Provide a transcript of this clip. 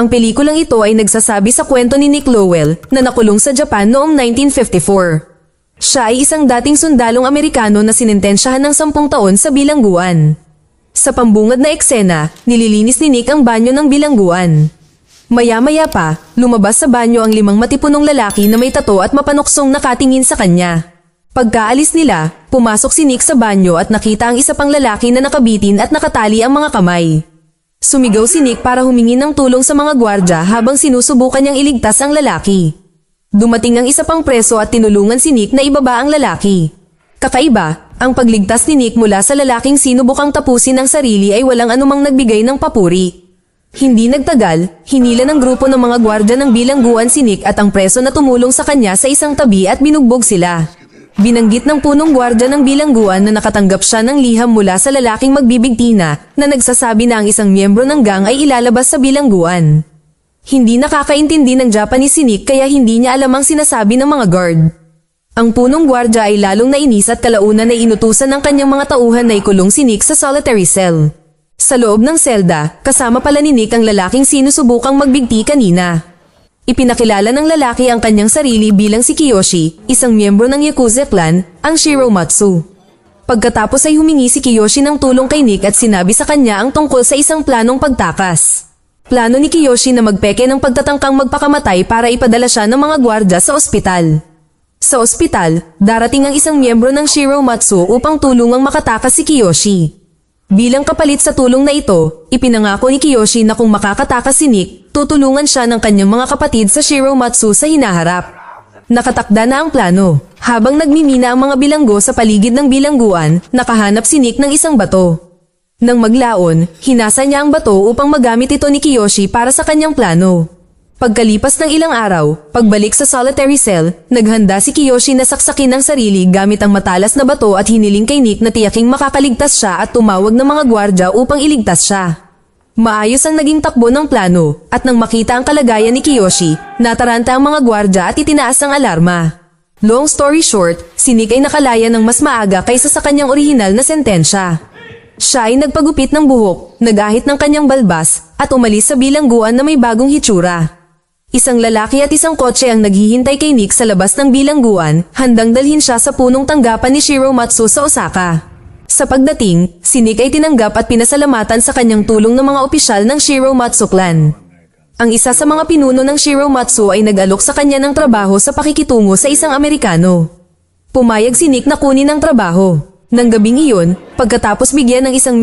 Ang pelikulang ito ay nagsasabi sa kwento ni Nick Lowell na nakulong sa Japan noong 1954. Siya ay isang dating sundalong Amerikano na sinintensyahan ng sampung taon sa bilangguan. Sa pambungad na eksena, nililinis ni Nick ang banyo ng bilangguan. Maya-maya pa, lumabas sa banyo ang limang matipunong lalaki na may tato at mapanuksong nakatingin sa kanya. Pagkaalis nila, pumasok si Nick sa banyo at nakita ang isa pang lalaki na nakabitin at nakatali ang mga kamay. Sumigaw si Nick para humingi ng tulong sa mga gwardya habang sinusubukan niyang iligtas ang lalaki. Dumating ang isa pang preso at tinulungan si Nick na ibaba ang lalaki. Kakaiba, ang pagligtas ni Nick mula sa lalaking sinubukang tapusin ang sarili ay walang anumang nagbigay ng papuri. Hindi nagtagal, hinila ng grupo ng mga gwardya ng bilangguan si Nick at ang preso na tumulong sa kanya sa isang tabi at binugbog sila. Binanggit ng punong gwardya ng bilangguan na nakatanggap siya ng liham mula sa lalaking magbibigtina na nagsasabi na ang isang miyembro ng gang ay ilalabas sa bilangguan. Hindi nakakaintindi ng Japanese si Nick kaya hindi niya alam ang sinasabi ng mga guard. Ang punong gwardya ay lalong nainis at kalaunan ay inutusan ng kanyang mga tauhan na ikulong si Nick sa solitary cell. Sa loob ng selda, kasama pala ni Nick ang lalaking sinusubukang magbigti kanina. Ipinakilala ng lalaki ang kanyang sarili bilang si Kiyoshi, isang miyembro ng Yakuza clan, ang Shiromatsu. Pagkatapos ay humingi si Kiyoshi ng tulong kay Nick at sinabi sa kanya ang tungkol sa isang planong pagtakas. Plano ni Kiyoshi na magpeke ng pagtatangkang magpakamatay para ipadala siya ng mga gwardya sa ospital. Sa ospital, darating ang isang miyembro ng Shiromatsu upang tulungang makatakas si Kiyoshi. Bilang kapalit sa tulong na ito, ipinangako ni Kiyoshi na kung makakatakas si Nick, tutulungan siya ng kanyang mga kapatid sa Shiromatsu sa hinaharap. Nakatakda na ang plano. Habang nagmimina ang mga bilanggo sa paligid ng bilangguan, nakahanap si Nick ng isang bato. Nang maglaon, hinasa niya ang bato upang magamit ito ni Kiyoshi para sa kanyang plano. Pagkalipas ng ilang araw, pagbalik sa solitary cell, naghanda si Kiyoshi na saksakin ang sarili gamit ang matalas na bato at hiniling kay Nick na tiyaking makakaligtas siya at tumawag ng mga gwardya upang iligtas siya. Maayos ang naging takbo ng plano at nang makita ang kalagayan ni Kiyoshi, nataranta ang mga gwardya at itinaas ang alarma. Long story short, si Nick ay nakalaya ng mas maaga kaysa sa kanyang orihinal na sentensya. Siya ay nagpagupit ng buhok, nagahit ng kanyang balbas, at umalis sa bilangguan na may bagong hitsura. Isang lalaki at isang kotse ang naghihintay kay Nick sa labas ng bilangguan, handang dalhin siya sa punong tanggapan ni Shiro Matsu sa Osaka. Sa pagdating, si Nick ay tinanggap at pinasalamatan sa kanyang tulong ng mga opisyal ng Shiro Matsu clan. Ang isa sa mga pinuno ng Shiro Matsu ay nag-alok sa kanya ng trabaho sa pakikitungo sa isang Amerikano. Pumayag si Nick na kunin ang trabaho. Nang gabing iyon, pagkatapos bigyan ng isang